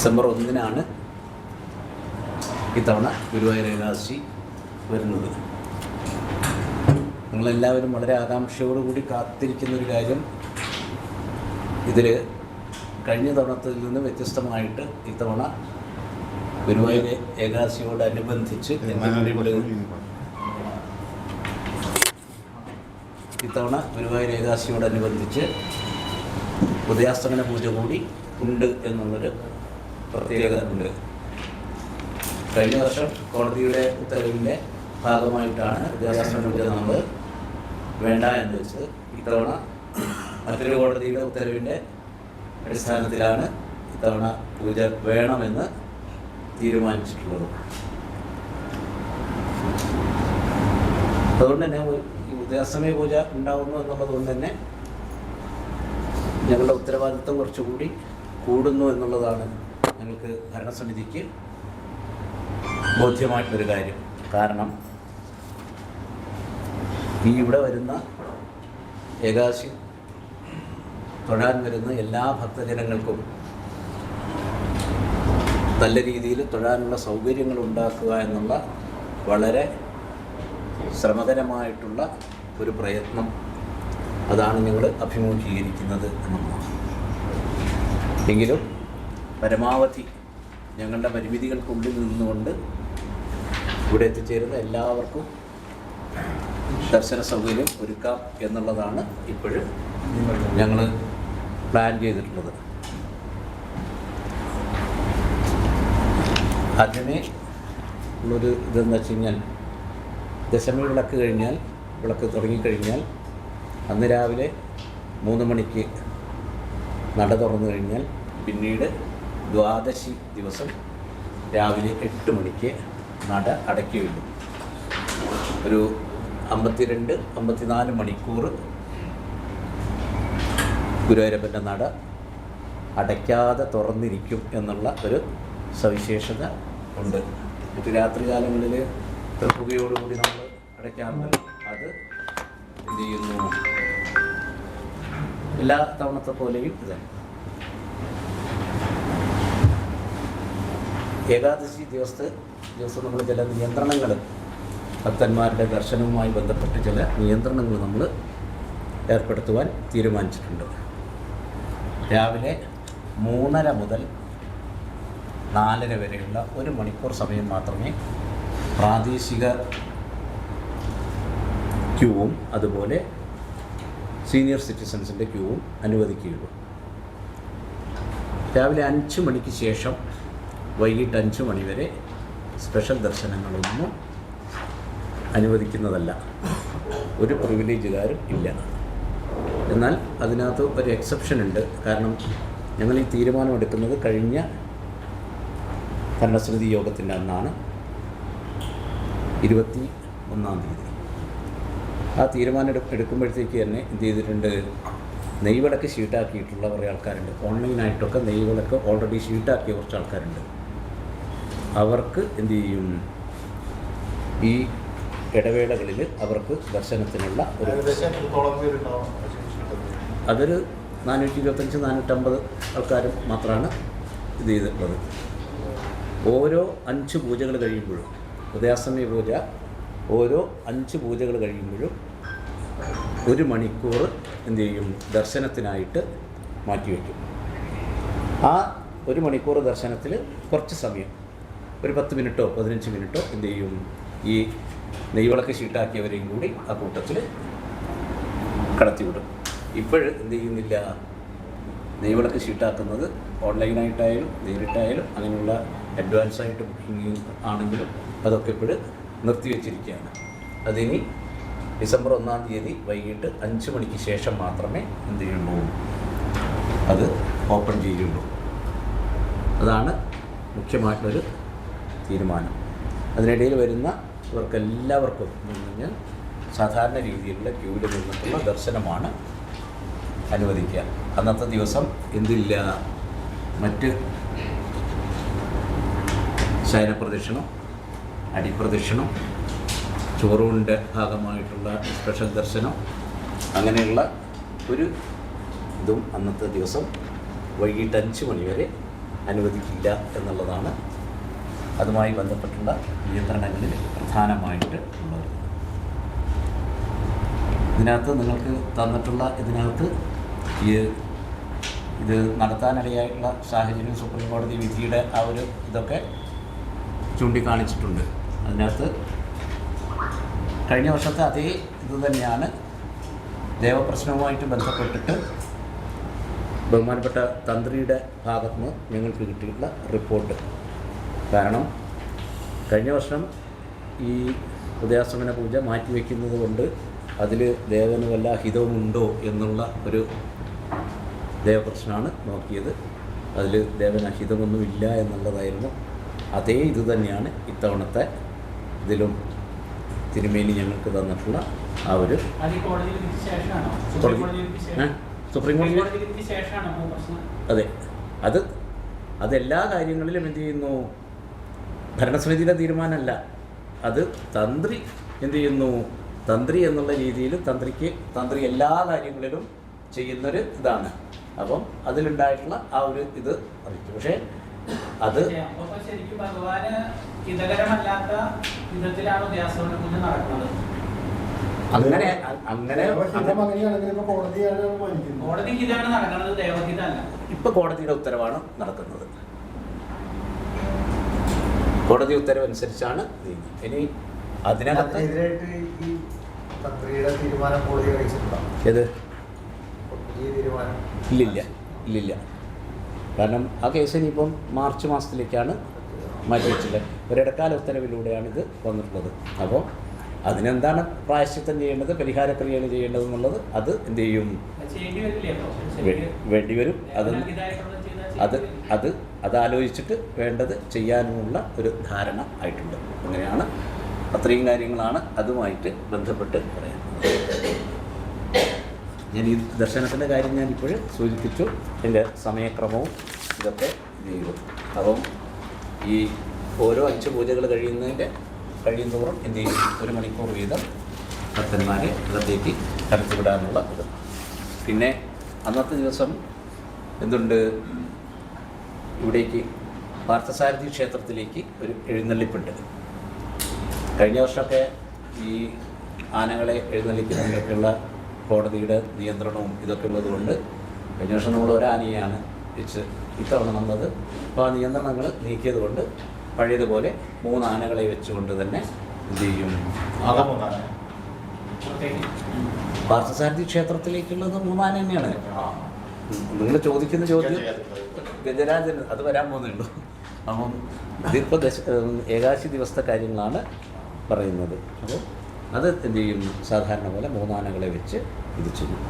December ഒന്നിനാണ് ഇത്തവണ ഗുരുവായൂർ ഏകാദശി വരുന്നത്. നിങ്ങളെല്ലാവരും വളരെ ആകാംക്ഷയോടുകൂടി കാത്തിരിക്കുന്ന ഒരു കാര്യം. ഇതിൽ കഴിഞ്ഞ തവണത്തിൽ നിന്ന് വ്യത്യസ്തമായിട്ട് ഇത്തവണ ഗുരുവായൂർ ഏകാദശിയോടനുബന്ധിച്ച് ഇത്തവണ ഗുരുവായൂർ ഏകാദശിയോടനുബന്ധിച്ച് ഉദയാസ്തമന പൂജ കൂടി ഉണ്ട് എന്നുള്ളൊരു പ്രത്യേകത ഉണ്ട്. കഴിഞ്ഞ വർഷം കോടതിയുടെ ഉത്തരവിന്റെ ഭാഗമായിട്ടാണ് വിദ്യാഭ്യാസ മന്ത്രി നമ്മൾ വേണ്ട എന്ന് വെച്ചത്. ഇത്തവണ മറ്റൊരു കോടതിയുടെ ഉത്തരവിന്റെ അടിസ്ഥാനത്തിലാണ് ഇത്തവണ പൂജ വേണമെന്ന് തീരുമാനിച്ചിട്ടുള്ളത്. അതുകൊണ്ട് തന്നെ ഈ ഉദയാസ്തമയ പൂജ ഉണ്ടാവുന്നു എന്നുള്ളത് കൊണ്ട് തന്നെ ഞങ്ങളുടെ ഉത്തരവാദിത്വം കുറച്ചുകൂടി കൂടുന്നു എന്നുള്ളതാണ് ഞങ്ങൾക്ക് ഭരണസമിതിക്ക് ബോധ്യമായിട്ടൊരു കാര്യം. കാരണം ഈ ഇവിടെ വരുന്ന ഏകാദശി തൊഴാൻ വരുന്ന എല്ലാ ഭക്തജനങ്ങൾക്കും നല്ല രീതിയിൽ തൊഴാനുള്ള സൗകര്യങ്ങൾ ഉണ്ടാക്കുക എന്നുള്ള വളരെ ശ്രമകരമായിട്ടുള്ള ഒരു പ്രയത്നം അതാണ് ഞങ്ങൾ അഭിമുഖീകരിക്കുന്നത് എന്നുള്ളതാണ്. എങ്കിലും പരമാവധി ഞങ്ങളുടെ പരിമിതികൾക്കുള്ളിൽ നിന്നുകൊണ്ട് ഇവിടെ എത്തിച്ചേരുന്ന എല്ലാവർക്കും ദർശന സൗകര്യം ഒരുക്കാം എന്നുള്ളതാണ് ഇപ്പോഴും ഞങ്ങൾ പ്ലാൻ ചെയ്തിട്ടുള്ളത്. ആദ്യമേ ഉള്ളൊരു ഇതെന്ന് വെച്ച് കഴിഞ്ഞാൽ ദശമി വിളക്ക് കഴിഞ്ഞാൽ വിളക്ക് തുടങ്ങിക്കഴിഞ്ഞാൽ അന്ന് രാവിലെ മൂന്ന് മണിക്ക് നട തുറന്നു കഴിഞ്ഞാൽ പിന്നീട് ദ്വാദശി ദിവസം രാവിലെ എട്ട് മണിക്ക് നട അടയ്ക്കുകയുള്ളൂ. ഒരു അമ്പത്തിരണ്ട് അമ്പത്തിനാല് മണിക്കൂർ ഗുരുവായൂരപ്പന്റെ നട അടയ്ക്കാതെ തുറന്നിരിക്കും എന്നുള്ള ഒരു സവിശേഷത ഉണ്ട്. മറ്റു രാത്രികാലങ്ങളിൽ പുകയോടുകൂടി നമ്മൾ അടയ്ക്കാറുണ്ട്. അത് എന്ത് ചെയ്യുന്നു? എല്ലാ തവണത്തെ പോലെയും ഇത് ഏകാദശി ദിവസത്തെ ദിവസം നമ്മൾ ചില നിയന്ത്രണങ്ങൾ ഭക്തന്മാരുടെ ദർശനവുമായി ബന്ധപ്പെട്ട് ചില നിയന്ത്രണങ്ങൾ നമ്മൾ ഏർപ്പെടുത്തുവാൻ തീരുമാനിച്ചിട്ടുണ്ട്. രാവിലെ മൂന്നര മുതൽ നാലര വരെയുള്ള ഒരു മണിക്കൂർ സമയം മാത്രമേ പ്രാദേശിക ക്യൂവും അതുപോലെ സീനിയർ സിറ്റിസൺസിന്റെ ക്യൂവും അനുവദിക്കുകയുള്ളൂ. രാവിലെ അഞ്ച് മണിക്ക് ശേഷം വൈകിട്ട് അഞ്ച് മണിവരെ സ്പെഷ്യൽ ദർശനങ്ങളൊന്നും അനുവദിക്കുന്നതല്ല. ഒരു പ്രിവിലേജുകാരും ഇല്ല. എന്നാൽ അതിനകത്ത് ഒരു എക്സെപ്ഷൻ ഉണ്ട് കാരണം ഞങ്ങൾ ഈ തീരുമാനമെടുക്കുന്നത് കഴിഞ്ഞ ഭരണസമിതി യോഗത്തിന്റെ അന്നാണ്. ഇരുപത്തി ഒന്നാം തീയതി. ആ തീരുമാനം എടു- എടുക്കുമ്പോഴത്തേക്ക് തന്നെ എന്ത് ചെയ്തിട്ടുണ്ട്? നെയ്വിളക്ക് ഷീട്ടാക്കിയിട്ടുള്ള കുറേ ആൾക്കാരുണ്ട്. ഓൺലൈനായിട്ടൊക്കെ നെയ്വിളക്ക് ഓൾറെഡി ഷീട്ടാക്കിയ കുറച്ച് ആൾക്കാരുണ്ട് അവർക്ക് എന്തു ചെയ്യും? ഈ ഇടവേളകളിൽ അവർക്ക് ദർശനത്തിനുള്ള ഒരു അതൊരു നാനൂറ്റി ഇരുപത്തഞ്ച് നാനൂറ്റമ്പത് ആൾക്കാരും മാത്രമാണ് ഇത് ചെയ്തിട്ടുള്ളത്. ഓരോ അഞ്ച് പൂജകൾ കഴിയുമ്പോഴും ഉദയാസമയ പൂജ ഓരോ അഞ്ച് പൂജകൾ കഴിയുമ്പോഴും ഒരു മണിക്കൂർ എന്ത് ചെയ്യും? ദർശനത്തിനായിട്ട് മാറ്റിവെക്കും. ആ ഒരു മണിക്കൂർ ദർശനത്തിൽ കുറച്ച് സമയം ഒരു പത്ത് മിനിറ്റോ പതിനഞ്ച് മിനിറ്റോ എന്ത് ചെയ്യും? ഈ നെയ്വിളക്ക് ഷീട്ടാക്കിയവരെയും കൂടി ആ കൂട്ടത്തിൽ കടത്തിവിടും ഇപ്പോൾ എന്ത് ചെയ്യുന്നില്ല? നെയ്വിളക്ക് ഷീട്ടാക്കുന്നത് ഓൺലൈനായിട്ടായാലും നേരിട്ടായാലും അങ്ങനെയുള്ള അഡ്വാൻസ് ആയിട്ട് ബുക്കിംഗ് ആണെങ്കിലും അതൊക്കെ ഇപ്പോൾ നിർത്തിവെച്ചിരിക്കുകയാണ് അതിനി ഡിസംബർ ഒന്നാം തീയതി വൈകിട്ട് അഞ്ച് മണിക്ക് ശേഷം മാത്രമേ എന്ത് ചെയ്യുള്ളൂ? അത് ഓപ്പൺ ചെയ്യുള്ളൂ. അതാണ് മുഖ്യമായിട്ടൊരു തീരുമാനം. അതിനിടയിൽ വരുന്ന ഇവർക്കെല്ലാവർക്കും പറഞ്ഞാൽ സാധാരണ രീതിയിലുള്ള ക്യൂവിൽ നിന്നിട്ടുള്ള ദർശനമാണ് അനുവദിക്കുക. അന്നത്തെ ദിവസം എന്തില്ല? മറ്റ് ശയനപ്രദക്ഷിണം അടിപ്രദക്ഷിണം ചോറൂണിന്റെ ഭാഗമായിട്ടുള്ള സ്പെഷ്യൽ ദർശനം അങ്ങനെയുള്ള ഒരു ഇതും അന്നത്തെ ദിവസം വൈകിട്ട് അഞ്ച് മണിവരെ അനുവദിക്കില്ല എന്നുള്ളതാണ് അതുമായി ബന്ധപ്പെട്ടുള്ള നിയന്ത്രണങ്ങളിൽ പ്രധാനമായിട്ട് ഉള്ളത്. ഇതിനകത്ത് നിങ്ങൾക്ക് തന്നിട്ടുള്ള ഇതിനകത്ത് ഈ ഇത് നടത്താനിടയായിട്ടുള്ള സാഹചര്യം സുപ്രീം കോടതി വിധിയുടെ ആ ഒരു ഇതൊക്കെ ചൂണ്ടിക്കാണിച്ചിട്ടുണ്ട്. അതിനകത്ത് കഴിഞ്ഞ വർഷത്തെ അതേ ഇത് തന്നെയാണ് ദേവപ്രശ്നവുമായിട്ട് ബന്ധപ്പെട്ടിട്ട് ബഹുമാനപ്പെട്ട തന്ത്രിയുടെ ഭാഗത്തുനിന്ന് ഞങ്ങൾക്ക് കിട്ടിയിട്ടുള്ള റിപ്പോർട്ട്. കാരണം കഴിഞ്ഞ വർഷം ഈ ഉദയാസ്തമന പൂജ മാറ്റിവെക്കുന്നത് കൊണ്ട് അതിൽ ദേവന് വല്ല ഹിതവുമുണ്ടോ എന്നുള്ള ഒരു ദേവപ്രശ്നമാണ് നോക്കിയത്. അതിൽ ദേവന് അഹിതമൊന്നുമില്ല എന്നുള്ളതായിരുന്നു. അതേ ഇത് തന്നെയാണ് ഇത്തവണത്തെ ഇതിലും തിരുമേനി ഞങ്ങൾക്ക് തന്നിട്ടുള്ള ആ ഒരു സുപ്രീം കോടതി- അതെ. അത് അതെല്ലാ കാര്യങ്ങളിലും എന്ത് ചെയ്യുന്നു? ഭരണസമിതിയുടെ തീരുമാനമല്ല. അത് തന്ത്രി എന്ത് ചെയ്യുന്നു? തന്ത്രി എന്നുള്ള രീതിയിൽ തന്ത്രിക്ക് തന്ത്രി എല്ലാ കാര്യങ്ങളിലും ചെയ്യുന്നൊരു ഇതാണ്. അപ്പം അതിലുണ്ടായിട്ടുള്ള ആ ഒരു ഇത് അറിയിച്ചു. പക്ഷേ അത് അങ്ങനെ അങ്ങനെ ഇപ്പൊ കോടതിയുടെ ഉത്തരവാണ് നടക്കുന്നത്. കോടതി ഉത്തരവ് അനുസരിച്ചാണ് നീങ്ങുന്നത് ഇനി അതിനകത്ത് ഏത് ഈ തീരുമാനം ഇല്ലില്ല. ഇല്ലില്ല. കാരണം ആ കേസ് ഇനിയിപ്പം മാർച്ച് മാസത്തിലേക്കാണ് മാറ്റി വെച്ചിട്ടുള്ളത് ഒരിടക്കാല ഉത്തരവിലൂടെയാണ് ഇത് വന്നിട്ടുള്ളത്. അപ്പോൾ അതിനെന്താണ് പ്രായശ്ചിത്തം ചെയ്യേണ്ടത് പരിഹാരക്രിയയാണ് ചെയ്യേണ്ടത് എന്നുള്ളത് അത് എന്ത് ചെയ്യും? വേണ്ടിവരും. അത് അത്? അത് അതാലോചിച്ചിട്ട് വേണ്ടത് ചെയ്യാനുമുള്ള ഒരു ധാരണ ആയിട്ടുണ്ട്. അങ്ങനെയാണ് അത്രയും കാര്യങ്ങളാണ് അതുമായിട്ട് ബന്ധപ്പെട്ട് പറയുന്നത്. ഞാൻ ഈ ദർശനത്തിന്റെ കാര്യം ഞാൻ ഇപ്പോൾ സൂചിപ്പിച്ചു. എന്റെ സമയക്രമവും ഇതൊക്കെ ഇത് ചെയ്തു അപ്പം ഈ ഓരോ അഞ്ച് പൂജകൾ കഴിയുന്നതിന്റെ കഴിയുന്നതോറും എന്ത് ഒരു മണിക്കൂർ വീതം ഭക്തന്മാരെ അകത്തേക്ക് കടത്തിവിടാനുള്ള ഇത്. പിന്നെ അന്നത്തെ ദിവസം എന്തുണ്ട്? ഇവിടേക്ക് പാർത്ഥസാരഥി ക്ഷേത്രത്തിലേക്ക് ഒരു എഴുന്നള്ളിപ്പുണ്ട്. കഴിഞ്ഞ വർഷമൊക്കെ ഈ ആനകളെ എഴുന്നള്ളിക്കുന്നതിനൊക്കെയുള്ള കോടതിയുടെ നിയന്ത്രണവും ഇതൊക്കെ ഉള്ളതുകൊണ്ട് കഴിഞ്ഞ വർഷം നമ്മൾ ഒരാനയാണ് വെച്ച് ഇത്തവണ നമ്മളത് അപ്പോൾ ആ നിയന്ത്രണങ്ങൾ നീക്കിയത് കൊണ്ട് പഴയതുപോലെ മൂന്ന് ആനകളെ വെച്ചുകൊണ്ട് തന്നെ എന്ത് ചെയ്യും. പാർത്ഥസാരഥി ക്ഷേത്രത്തിലേക്കുള്ളത് മൂന്നാന തന്നെയാണ്. നിങ്ങൾ ചോദിക്കുന്ന ചോദ്യം ഗജരാജൻ അത് വരാൻ പോകുന്നുള്ളൂ അപ്പം ഇതിപ്പോൾ ദശ ഏകാശി ദിവസത്തെ കാര്യങ്ങളാണ് പറയുന്നത്. അപ്പോൾ അത് എന്ത് ചെയ്യും? സാധാരണ പോലെ മൂന്നാനകളെ വെച്ച് ഇത് ചെയ്യും.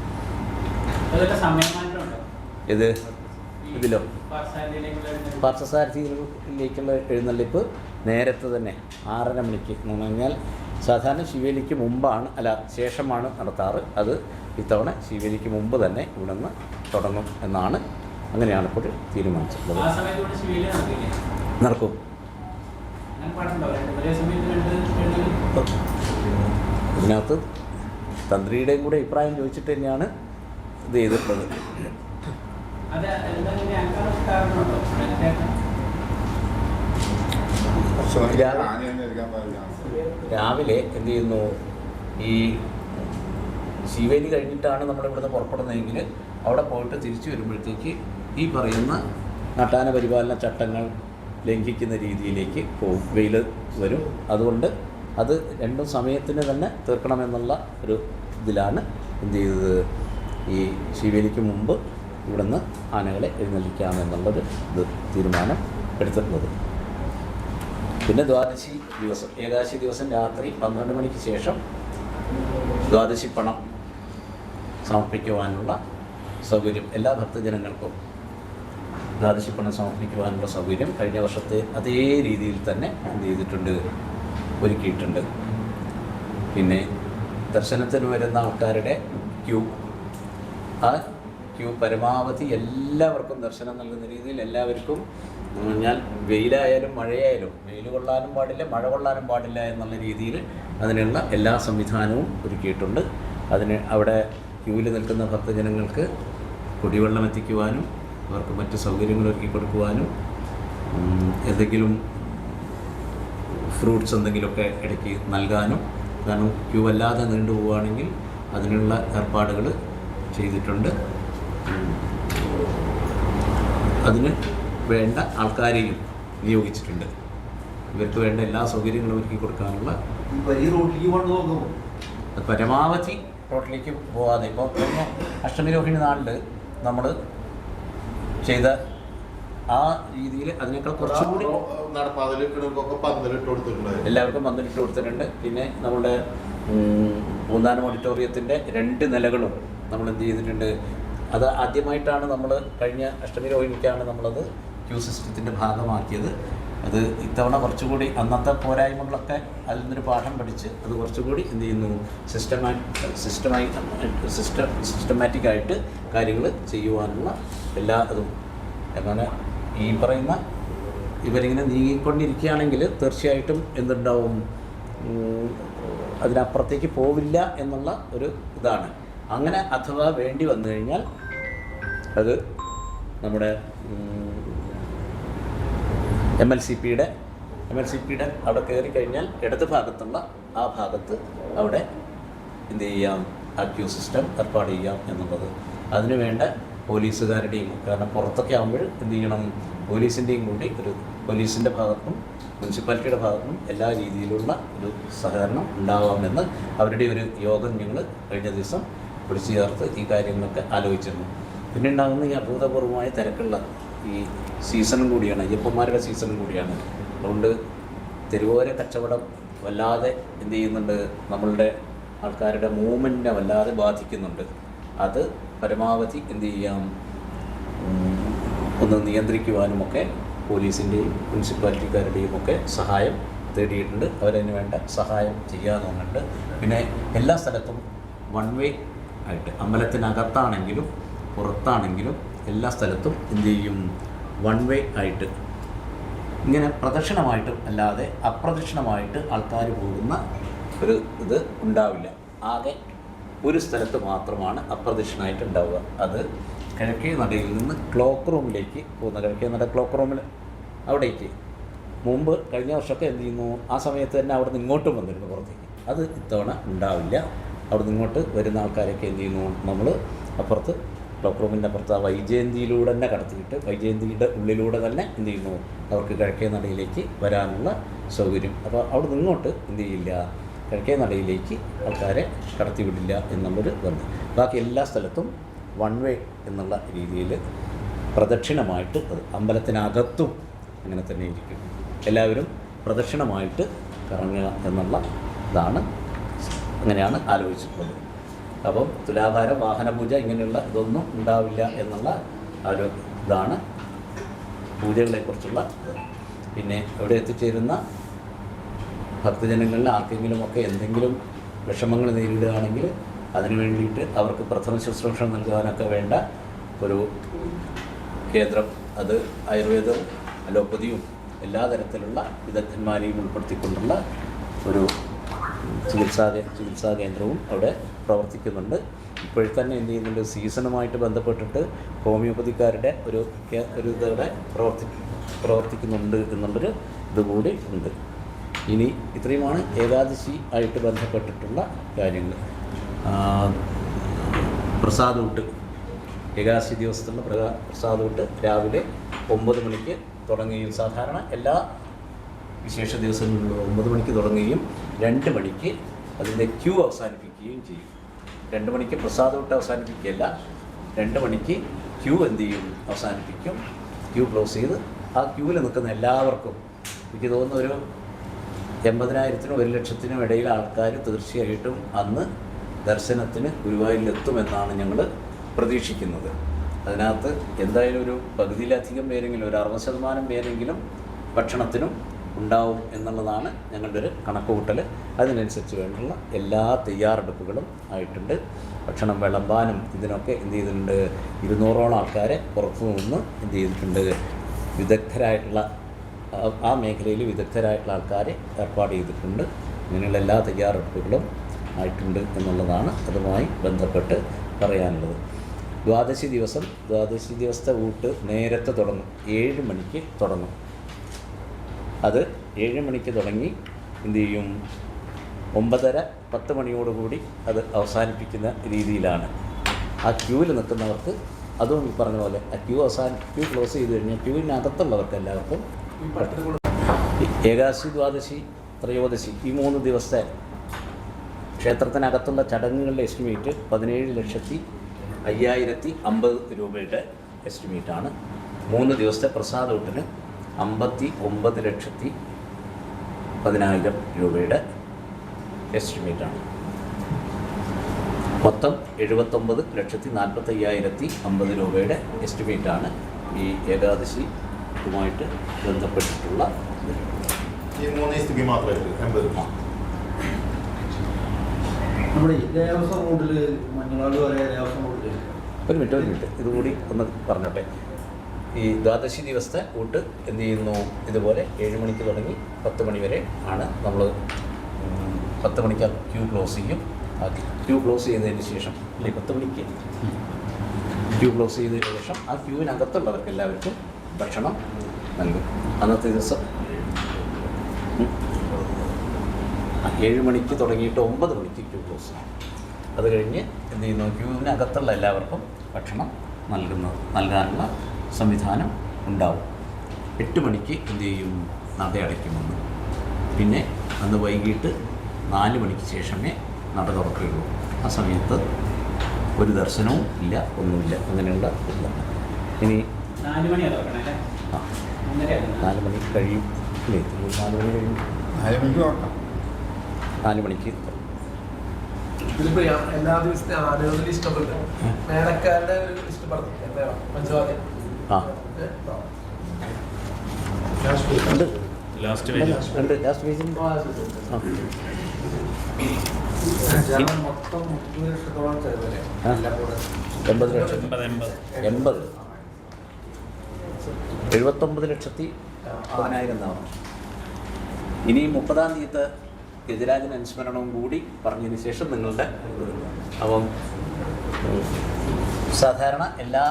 ഇത് ഇതിലോ? പാർശ്വസാരഥിയിലേക്കുള്ള? പാർത്ഥസാരഥിയിലേക്കുള്ള എഴുന്നള്ളിപ്പ് നേരത്തെ തന്നെ ആറര മണിക്ക് എന്ന് പറഞ്ഞാൽ സാധാരണ ശിവേലിക്ക് മുമ്പാണ് അല്ല ശേഷമാണ് നടത്താറ്. അത് ഇത്തവണ ശിവേലിക്ക് മുമ്പ് തന്നെ ഇവിടെ നിന്ന് തുടങ്ങും എന്നാണ് അങ്ങനെയാണ് ഇപ്പോൾ തീരുമാനിച്ചിട്ടുള്ളത്. നടക്കും? ഇതിനകത്ത് തന്ത്രിയുടെയും കൂടെ അഭിപ്രായം ചോദിച്ചിട്ട് തന്നെയാണ് ഇത് ചെയ്തിട്ടുള്ളത് അത് എന്താ ഇങ്ങനെ അങ്ങനെ കാരണമുണ്ടോ അതിനൊക്കെ? രാവിലെ എന്ത് ചെയ്യുന്നു? ഈ ശിവേലി കഴിഞ്ഞിട്ടാണ് നമ്മൾ ഇവിടുന്ന് പുറപ്പെടുന്നതെങ്കിൽ അവിടെ പോയിട്ട് തിരിച്ചു വരുമ്പോഴത്തേക്ക് ഈ പറയുന്ന നട്ടാന പരിപാലന ചട്ടങ്ങൾ ലംഘിക്കുന്ന രീതിയിലേക്ക് പോകും. വെയിൽ വരും. അതുകൊണ്ട് അത് രണ്ടും സമയത്തിന് തന്നെ തീർക്കണമെന്നുള്ള ഒരു ഇതിലാണ് എന്ത് ചെയ്തത്. ഈ ശിവേലിക്ക് മുമ്പ് ഇവിടുന്ന് ആനകളെ എഴുന്നള്ളിക്കാമെന്നുള്ളൊരു ഇത് തീരുമാനം എടുത്തിട്ടുള്ളത്. പിന്നെ ദ്വാദശി ദിവസം ഏകാദശി ദിവസം രാത്രി പന്ത്രണ്ട് മണിക്ക് ശേഷം ദ്വാദശി പണം സമർപ്പിക്കുവാനുള്ള സൗകര്യം. എല്ലാ ഭക്തജനങ്ങൾക്കും ദ്വാദശി പണം സമർപ്പിക്കുവാനുള്ള സൗകര്യം കഴിഞ്ഞ വർഷത്തെ അതേ രീതിയിൽ തന്നെ എന്ത് ചെയ്തിട്ടുണ്ട്? ഒരുക്കിയിട്ടുണ്ട്. പിന്നെ ദർശനത്തിന് വരുന്ന ആൾക്കാരുടെ ക്യൂ. ആ ക്യൂ പരമാവധി എല്ലാവർക്കും ദർശനം നൽകുന്ന രീതിയിൽ എല്ലാവർക്കും എന്ന് പറഞ്ഞാൽ വെയിലായാലും മഴയായാലും വെയിൽ കൊള്ളാനും പാടില്ല മഴ കൊള്ളാനും പാടില്ല എന്നുള്ള രീതിയിൽ അതിനുള്ള എല്ലാ സംവിധാനവും ഒരുക്കിയിട്ടുണ്ട് അതിന് അവിടെ ക്യൂവിൽ നിൽക്കുന്ന ഭക്തജനങ്ങൾക്ക് കുടിവെള്ളം എത്തിക്കുവാനും അവർക്ക് മറ്റ് സൗകര്യങ്ങൾ ഒരുക്കി കൊടുക്കുവാനും എന്തെങ്കിലും ഫ്രൂട്ട്സ് എന്തെങ്കിലുമൊക്കെ ഇടയ്ക്ക് നൽകാനും കാരണം ക്യൂ അല്ലാതെ നീണ്ടു പോവുകയാണെങ്കിൽ അതിനുള്ള ഏർപ്പാടുകൾ ചെയ്തിട്ടുണ്ട്. അതിന് വേണ്ട ആൾക്കാരെയും നിയോഗിച്ചിട്ടുണ്ട്. ഇവർക്ക് വേണ്ട എല്ലാ സൗകര്യങ്ങളും ഒരുക്കി കൊടുക്കാനുള്ള ഈ കൊണ്ട് അത് പരമാവധി റോഡിലേക്ക് പോകാതെ ഇപ്പോൾ കഴിഞ്ഞ അഷ്ടമി രോഹിണി നാളിൽ നമ്മൾ ചെയ്ത ആ രീതിയിൽ അതിനേക്കാൾ കുറച്ചുകൂടി എല്ലാവർക്കും പന്തലിട്ട് കൊടുത്തിട്ടുണ്ട്. പിന്നെ നമ്മുടെ പൂന്താനം ഓഡിറ്റോറിയത്തിന്റെ രണ്ട് നിലകളും നമ്മൾ എന്ത് ചെയ്തിട്ടുണ്ട്. അത് ആദ്യമായിട്ടാണ് നമ്മൾ കഴിഞ്ഞ അഷ്ടമി രോഹിണിക്കാണ് നമ്മളത് ക്യൂ സിസ്റ്റത്തിന്റെ ഭാഗമാക്കിയത്. അത് ഇത്തവണ കുറച്ചുകൂടി അന്നത്തെ പോരായ്മകളൊക്കെ അതിൽ നിന്നൊരു പാഠം പഠിച്ച് അത് കുറച്ചുകൂടി എന്ത് ചെയ്യുന്നു? സിസ്റ്റമാ സിസ്റ്റമായി സിസ്റ്റ സിസ്റ്റമാറ്റിക് ആയിട്ട് കാര്യങ്ങൾ ചെയ്യുവാനുള്ള എല്ലാ അതും അങ്ങനെ ഈ പറയുന്ന ഇവരിങ്ങനെ നീങ്ങിക്കൊണ്ടിരിക്കുകയാണെങ്കിൽ തീർച്ചയായിട്ടും എന്തുണ്ടാവും? അതിനപ്പുറത്തേക്ക് പോവില്ല എന്നുള്ള ഒരു ഇതാണ്. അങ്ങനെ അഥവാ വേണ്ടി വന്നു കഴിഞ്ഞാൽ അത് നമ്മുടെ എം എൽ സി പിയുടെ എം എൽ സി പിയുടെ അവിടെ കയറി കഴിഞ്ഞാൽ ഇടത് ഭാഗത്തുള്ള ആ ഭാഗത്ത് അവിടെ എന്ത് ചെയ്യാം? ആ ക്യൂ സിസ്റ്റം ഏർപ്പാട് ചെയ്യാം എന്നുള്ളത്. അതിനുവേണ്ട പോലീസുകാരുടെയും കാരണം പുറത്തൊക്കെ ആകുമ്പോൾ എന്ത് ചെയ്യണം? പോലീസിന്റെയും കൂടി ഒരു പോലീസിന്റെ ഭാഗത്തും മുനിസിപ്പാലിറ്റിയുടെ ഭാഗത്തും എല്ലാ രീതിയിലുള്ള ഒരു സഹകരണം ഉണ്ടാവാമെന്ന് അവരുടെ ഒരു യോഗം ഞങ്ങൾ കഴിഞ്ഞ ദിവസം വിളിച്ചു ചേർത്ത് ഈ കാര്യങ്ങളൊക്കെ ആലോചിച്ചിരുന്നു. പിന്നെ ഉണ്ടാകുന്ന ഈ അഭൂതപൂർവമായ തിരക്കുള്ള ഈ സീസണും കൂടിയാണ് അയ്യപ്പന്മാരുടെ സീസണും കൂടിയാണ്. അതുകൊണ്ട് തെരുവോര കച്ചവടം വല്ലാതെ എന്ത് ചെയ്യുന്നുണ്ട് നമ്മളുടെ ആൾക്കാരുടെ മൂവ്മെന്റിനെ വല്ലാതെ ബാധിക്കുന്നുണ്ട്. അത് പരമാവധി എന്ത് ചെയ്യാം? ഒന്ന് നിയന്ത്രിക്കുവാനുമൊക്കെ പോലീസിന്റെയും മുനിസിപ്പാലിറ്റിക്കാരുടെയും ഒക്കെ സഹായം തേടിയിട്ടുണ്ട്. അവരതിന് വേണ്ട സഹായം ചെയ്യാമെന്നുണ്ട് പിന്നെ എല്ലാ സ്ഥലത്തും വൺ വേ ആയിട്ട് അമ്പലത്തിനകത്താണെങ്കിലും പുറത്താണെങ്കിലും എല്ലാ സ്ഥലത്തും എന്ത് ചെയ്യും? വൺ വേ ആയിട്ട് ഇങ്ങനെ പ്രദക്ഷിണമായിട്ട് അല്ലാതെ അപ്രദക്ഷിണമായിട്ട് ആൾക്കാർ പോകുന്ന ഒരു ഇത് ഉണ്ടാവില്ല. ആകെ ഒരു സ്ഥലത്ത് മാത്രമാണ് അപ്രദക്ഷിണമായിട്ട് ഉണ്ടാവുക. അത് കിഴക്കേ നടയിൽ നിന്ന് ക്ലോക്ക് റൂമിലേക്ക് പോകുന്ന കിഴക്കേ നട ക്ലോക്ക് റൂമിൽ അവിടേക്ക്. മുമ്പ് കഴിഞ്ഞ വർഷമൊക്കെ എന്ത് ചെയ്യുന്നു? ആ സമയത്ത് തന്നെ അവിടെ നിന്ന് ഇങ്ങോട്ടും വന്നിരുന്നു പുറത്തേക്ക്. അത് ഇത്തവണ ഉണ്ടാവില്ല. അവിടെ നിന്ന് ഇങ്ങോട്ട് വരുന്ന ആൾക്കാരൊക്കെ എന്ത് ചെയ്യുന്നു? നമ്മൾ അപ്പുറത്ത് ക്ലോക്ക് റൂമിന്റെ ആ വൈജയന്തിയിലൂടെ തന്നെ കടത്തിയിട്ട് വൈജയന്തിയുടെ ഉള്ളിലൂടെ തന്നെ എന്ത് ചെയ്യുന്നു? അവർക്ക് കിഴക്കേ നടയിലേക്ക് വരാനുള്ള സൗകര്യം. അപ്പോൾ അവിടെ നിന്ന് ഇങ്ങോട്ട് എന്ത് ചെയ്യില്ല? കിഴക്കേ നടയിലേക്ക് ആൾക്കാരെ കടത്തിവിടില്ല എന്നുള്ളൊരു ഇതുണ്ട്. ബാക്കി എല്ലാ സ്ഥലത്തും വൺ വേ എന്നുള്ള രീതിയിൽ പ്രദക്ഷിണമായിട്ട് അത് അമ്പലത്തിനകത്തും അങ്ങനെ തന്നെ ഇരിക്കും. എല്ലാവരും പ്രദക്ഷിണമായിട്ട് കറങ്ങുക എന്നുള്ള ഇതാണ്. അങ്ങനെയാണ് ആലോചിച്ചിട്ടുള്ളത്. അപ്പം തുലാഭാരം വാഹനപൂജ ഇങ്ങനെയുള്ള ഇതൊന്നും ഉണ്ടാവില്ല എന്നുള്ള ഒരു ഇതാണ് പൂജകളെക്കുറിച്ചുള്ള. പിന്നെ ഇവിടെ എത്തിച്ചേരുന്ന ഭക്തജനങ്ങളിൽ ആർക്കെങ്കിലും ഒക്കെ എന്തെങ്കിലും വിഷമങ്ങൾ നേരിടുകയാണെങ്കിൽ അതിനു വേണ്ടിയിട്ട് അവർക്ക് പ്രഥമ ശുശ്രൂഷ നൽകുവാനൊക്കെ വേണ്ട ഒരു കേന്ദ്രം അത് ആയുർവേദവും അലോപ്പതിയും എല്ലാ തരത്തിലുള്ള വിദഗ്ധന്മാരെയും ഉൾപ്പെടുത്തിക്കൊണ്ടുള്ള ഒരു ചികിത്സാ ചികിത്സാ കേന്ദ്രവും അവിടെ പ്രവർത്തിക്കുന്നുണ്ട്. ഇപ്പോഴത്തെ തന്നെ എന്ത് ചെയ്യുന്നുണ്ട്? സീസണുമായിട്ട് ബന്ധപ്പെട്ടിട്ട് ഹോമിയോപ്പതിക്കാരുടെ ഒരു ഒരു ഇതവിടെ പ്രവർത്തി പ്രവർത്തിക്കുന്നുണ്ട് എന്നുള്ളൊരു ഇതുകൂടി ഉണ്ട്. ഇനി ഇത്രയുമാണ് ഏകാദശി ആയിട്ട് ബന്ധപ്പെട്ടിട്ടുള്ള കാര്യങ്ങൾ. പ്രസാദൂട്ട് ഏകാദശി ദിവസത്തുള്ള പ്രസാദൂട്ട് രാവിലെ ഒമ്പത് മണിക്ക് തുടങ്ങുകയും സാധാരണ എല്ലാ വിശേഷ ദിവസങ്ങളിൽ ഒമ്പത് മണിക്ക് തുടങ്ങുകയും രണ്ട് മണിക്ക് അതിന്റെ ക്യൂ അവസാനിപ്പിക്കുകയും ചെയ്യും. രണ്ട് മണിക്ക് പ്രസാദോട്ട് അവസാനിപ്പിക്കുകയല്ല രണ്ട് മണിക്ക് ക്യൂ എന്ത് ചെയ്യും? അവസാനിപ്പിക്കും. ക്യൂ ക്ലോസ് ചെയ്ത് ആ ക്യൂവിൽ നിൽക്കുന്ന എല്ലാവർക്കും എനിക്ക് തോന്നുന്ന ഒരു എൺപതിനായിരത്തിനും ഒരു ലക്ഷത്തിനും ഇടയിൽ ആൾക്കാർ തീർച്ചയായിട്ടും അന്ന് ദർശനത്തിന് ഗുരുവായൂരിലെത്തുമെന്നാണ് ഞങ്ങൾ പ്രതീക്ഷിക്കുന്നത്. അതിനകത്ത് എന്തായാലും ഒരു പകുതിയിലധികം പേരെങ്കിലും ഒരു അറുപത് ശതമാനം പേരെങ്കിലും ഭക്ഷണത്തിനും ഉണ്ടാവും എന്നുള്ളതാണ് ഞങ്ങളുടെ ഒരു കണക്കുകൂട്ടൽ. അതിനനുസരിച്ച് വേണ്ടുള്ള എല്ലാ തയ്യാറെടുപ്പുകളും ആയിട്ടുണ്ട്. ഭക്ഷണം വിളമ്പാനും ഇതിനൊക്കെ എന്ത് ചെയ്തിട്ടുണ്ട്? ഇരുന്നൂറോളം ആൾക്കാരെ പുറത്തു നിന്ന് എന്ത് ചെയ്തിട്ടുണ്ട്? വിദഗ്ധരായിട്ടുള്ള ആ- ആ മേഖലയിൽ വിദഗ്ധരായിട്ടുള്ള ആൾക്കാരെ ഏർപ്പാട് ചെയ്തിട്ടുണ്ട്. ഇങ്ങനെയുള്ള എല്ലാ തയ്യാറെടുപ്പുകളും ആയിട്ടുണ്ട് എന്നുള്ളതാണ് അതുമായി ബന്ധപ്പെട്ട് പറയാനുള്ളത്. ദ്വാദശി ദിവസം ദ്വാദശി ദിവസത്തെ ഊട്ട് നേരത്തെ തുടങ്ങും. ഏഴ് മണിക്ക് തുടങ്ങും. അത് ഏഴ് മണിക്ക് തുടങ്ങി എന്ത് ചെയ്യും? ഒമ്പതര പത്ത് മണിയോടുകൂടി അത് അവസാനിപ്പിക്കുന്ന രീതിയിലാണ്. ആ ക്യൂവിൽ നിൽക്കുന്നവർക്ക് അതും ഈ പറഞ്ഞ പോലെ ആ ക്യൂ അവസാന ക്യൂ ക്ലോസ് ചെയ്ത് കഴിഞ്ഞാൽ ക്യൂവിനകത്തുള്ളവർക്ക് എല്ലാവർക്കും ഏകാദശി ദ്വാദശി ത്രയോദശി ഈ മൂന്ന് ദിവസത്തെ ക്ഷേത്രത്തിനകത്തുള്ള ചടങ്ങുകളുടെ എസ്റ്റിമേറ്റ് പതിനേഴ് ലക്ഷത്തി അയ്യായിരത്തി അമ്പത് രൂപയുടെ എസ്റ്റിമേറ്റാണ് മൂന്ന് ദിവസത്തെ പ്രസാദ ഊട്ടിന് അമ്പത്തി ഒമ്പത് ലക്ഷത്തി പതിനായിരം രൂപയുടെ എസ്റ്റിമേറ്റാണ് മൊത്തം എഴുപത്തൊമ്പത് ലക്ഷത്തി നാൽപ്പത്തി അയ്യായിരത്തി അമ്പത് രൂപയുടെ എസ്റ്റിമേറ്റാണ് ഈ ഏകാദശിയുമായിട്ട് ബന്ധപ്പെട്ടിട്ടുള്ള ഇത്. ഈ മൂന്ന് ഇതുമായിട്ട് മാത്രമായിട്ട് എൺപത്. നമ്മുടെ ദേവസ്വം റോഡിൽ മഞ്ഞളാട് വരെ ദേവസ്വം റോഡിൽ ഒരു മിനിറ്റ് ഒരു മിനിറ്റ്. ഇതുകൂടി ഒന്ന് പറഞ്ഞോട്ടെ. ഈ ദ്വാദശി ദിവസത്തെ ഊട്ട് എന്ത് ചെയ്യുന്നു? ഇതുപോലെ ഏഴ് മണിക്ക് തുടങ്ങി പത്ത് മണി വരെ ആണ് നമ്മൾ പത്ത് മണിക്ക് ക്യൂ ക്ലോസ് ചെയ്യും. ആ ക്യൂ ക്ലോസ് ചെയ്തതിന് ശേഷം അല്ലെങ്കിൽ പത്ത് മണിക്ക് ക്യൂ ക്ലോസ് ചെയ്തതിന് ശേഷം ആ ക്യൂവിനകത്തുള്ളവർക്ക് എല്ലാവർക്കും ഭക്ഷണം നൽകും. അന്നത്തെ ദിവസം ഏഴ് മണിക്ക് തുടങ്ങിയിട്ട് ഒമ്പത് മണിക്ക് ക്യൂ ക്ലോസ് അത് കഴിഞ്ഞ് എന്ത് ചെയ്യുന്നു? ക്യൂവിനകത്തുള്ള എല്ലാവർക്കും ഭക്ഷണം നൽകുന്നത് നൽകാനുള്ള സംവിധാനം ഉണ്ടാവും. എട്ട് മണിക്ക് എന്ത് ചെയ്യും? നട അടയ്ക്കുമെന്ന് പിന്നെ അന്ന് വൈകിട്ട് നാല് മണിക്ക് ശേഷമേ നട തുറക്കുകയുള്ളൂ. ആ സമയത്ത് ഒരു ദർശനവും ഇല്ല ഒന്നുമില്ല അങ്ങനെയുള്ള ഇല്ല. ഇനി നാല് മണി ആ നാല് മണി കഴിയും. ഇല്ലേ നാല് മണി കഴിയും. നാല് മണിക്ക് ഞാൻ എല്ലാ ദിവസത്തെ ആനകളിൽ ഇഷ്ടപ്പെട്ടു മേളക്കാരുടെ ഇഷ്ടപ്പെടുന്നു പഞ്ചവാദ്യം. ആ. ഉണ്ട് ലാസ്റ്റ് ഉണ്ട് ലാസ്റ്റ് എൺപത് ലക്ഷം. എൺപത് എഴുപത്തൊമ്പത് ലക്ഷത്തി പതിനായിരം എന്നാണ് ഇനി മുപ്പതാം തീയതി ഗജരാജൻ അനുസ്മരണവും കൂടി പറഞ്ഞതിന് ശേഷം നിങ്ങളുടെ അപ്പം സാധാരണ എല്ലാ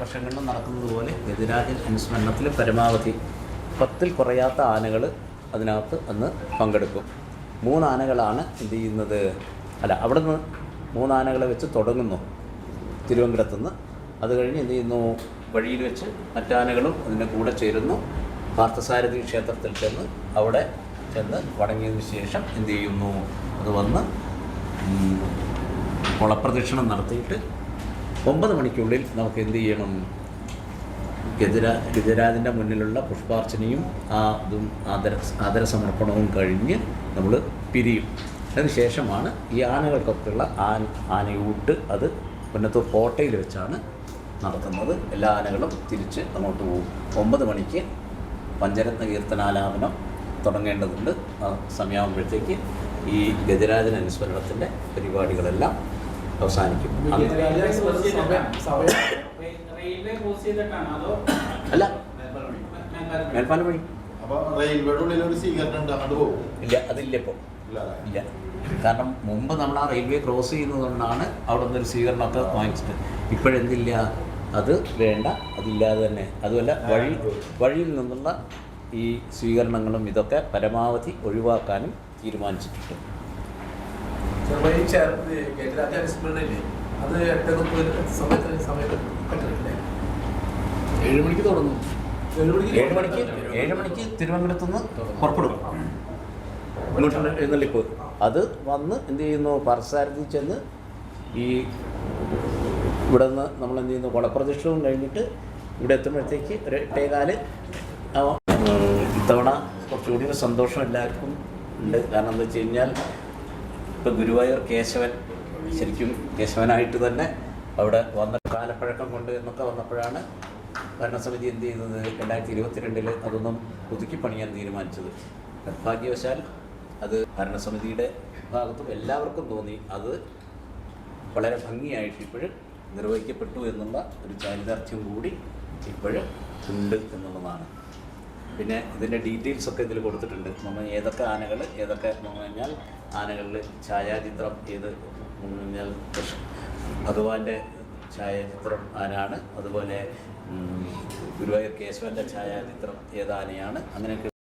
വർഷങ്ങളിലും നടക്കുന്നതുപോലെ പോലെ ഗജരാജൻ അനുസ്മരണത്തിൽ പരമാവധി പത്തിൽ കുറയാത്ത ആനകൾ അതിനകത്ത് അന്ന് പങ്കെടുക്കും. മൂന്നാനകളാണ് എന്ത് ചെയ്യുന്നത്? അല്ല അവിടെ നിന്ന് മൂന്നാനകളെ വെച്ച് തുടങ്ങുന്നു തിരുവനന്തപുരത്തുനിന്ന്. അത് കഴിഞ്ഞ് എന്ത് ചെയ്യുന്നു? വഴിയിൽ വെച്ച് മറ്റാനകളും അതിന്റെ കൂടെ ചേരുന്നു. പാർത്ഥസാരഥി ക്ഷേത്രത്തിൽ ചെന്ന് അവിടെ ചെന്ന് വടങ്ങിയതിന് ശേഷം എന്ത് ചെയ്യുന്നു? അത് വന്ന് കുളപ്രദക്ഷിണം നടത്തിയിട്ട് ഒമ്പത് മണിക്കുള്ളിൽ നമുക്ക് എന്ത് ചെയ്യണം? ഗജരാ ഗജരാജിന്റെ മുന്നിലുള്ള പുഷ്പാർച്ചനയും ആ ഇതും ആദര ആദരസമർപ്പണവും കഴിഞ്ഞ് നമ്മൾ പിരിയും. അതിന് ശേഷമാണ് ഈ ആനകൾക്കൊക്കെയുള്ള ആന ആനയൂട്ട് അത് പുന്നത്തൂർ കോട്ടയിൽ വെച്ചാണ് നടത്തുന്നത്. എല്ലാ ആനകളും തിരിച്ച് അങ്ങോട്ട് പോകും. ഒമ്പത് മണിക്ക് പഞ്ചരത്ന കീർത്തനാലാപനം തുടങ്ങേണ്ടതുണ്ട്. ആ സമയമാകുമ്പോഴത്തേക്ക് ഈ ഗജരാജൻ അനുസ്മരണത്തിന്റെ പരിപാടികളെല്ലാം അവസാനിക്കും. അല്ല. മേൽപ്പാലം വഴി? ഇല്ല അതില്ല ഇപ്പോൾ ഇല്ല ഇല്ല. കാരണം മുമ്പ് നമ്മൾ ആ റെയിൽവേ ക്രോസ് ചെയ്യുന്നതുകൊണ്ടാണ് അവിടെ നിന്നൊരു സ്വീകരണമൊക്കെ വാങ്ങിച്ചത്. ഇപ്പോഴെന്തില്ല? അത് വേണ്ട അതില്ലാതെ തന്നെ. അതുമല്ല വഴി വഴിയിൽ നിന്നുള്ള ഈ സ്വീകരണങ്ങളും ഇതൊക്കെ പരമാവധി ഒഴിവാക്കാനും തീരുമാനിച്ചിട്ടുണ്ട്. ഈ ചേർത്ത് അനുസ്മരണയില്ലേ അത് എട്ട് മുപ്പത് സമയത്ത് സമയത്ത് പറ്റില്ലേ ഏഴ് മണിക്ക് തുടങ്ങും. ഏഴ് മണിക്ക് ഏഴ് മണിക്ക് ഏഴ് മണിക്ക് തിരുവനന്തപുരത്ത് നിന്ന് പുറപ്പെടും എഴുന്നള്ളിപ്പ്. അത് വന്ന് എന്ത് ചെയ്യുന്നു? പാർസാരഥി ചെന്ന് ഈ ഇവിടെ നിന്ന് നമ്മൾ എന്ത് ചെയ്യുന്നു? കുളപ്രദക്ഷിണവും കഴിഞ്ഞിട്ട് ഇവിടെ എത്തുമ്പോഴത്തേക്ക് ഒരു എട്ടേകാൽ ഇത്തവണ കുറച്ചുകൂടി ഒരു സന്തോഷം എല്ലാവർക്കും ഉണ്ട്. കാരണം എന്താ വെച്ച് കഴിഞ്ഞാൽ ഇപ്പം ഗുരുവായൂർ കേശവൻ ശരിക്കും കേശവനായിട്ട് തന്നെ അവിടെ വന്ന കാലപ്പഴക്കം കൊണ്ട് എന്നൊക്കെ വന്നപ്പോഴാണ് ഭരണസമിതി എന്ത് ചെയ്തത്? രണ്ടായിരത്തി ഇരുപത്തിരണ്ടിൽ അതൊന്നും പുതുക്കി പണിയാൻ തീരുമാനിച്ചത്. നിർഭാഗ്യവശാൽ അത് ഭരണസമിതിയുടെ ഭാഗത്തും എല്ലാവർക്കും തോന്നി. അത് വളരെ ഭംഗിയായിട്ട് ഇപ്പോഴും നിർവഹിക്കപ്പെട്ടു എന്നുള്ള ഒരു ചാരിതാർത്ഥ്യം കൂടി ഇപ്പോഴും ഉണ്ട് എന്നുള്ളതാണ്. പിന്നെ ഇതിന്റെ ഡീറ്റെയിൽസ് ഒക്കെ ഇതിൽ കൊടുത്തിട്ടുണ്ട്. നമ്മൾ ഏതൊക്കെ ആനകൾ ഏതൊക്കെ എന്ന് പറഞ്ഞാൽ ആനകളിൽ ഛായാചിത്രം എന്ന് ഭഗവാന്റെ ഛായാചിത്രം ആനാണ് അതുപോലെ ഗുരുവായൂർ കേശവന്റെ ഛായാചിത്രം ഏതാനയാണ് അങ്ങനെയൊക്കെ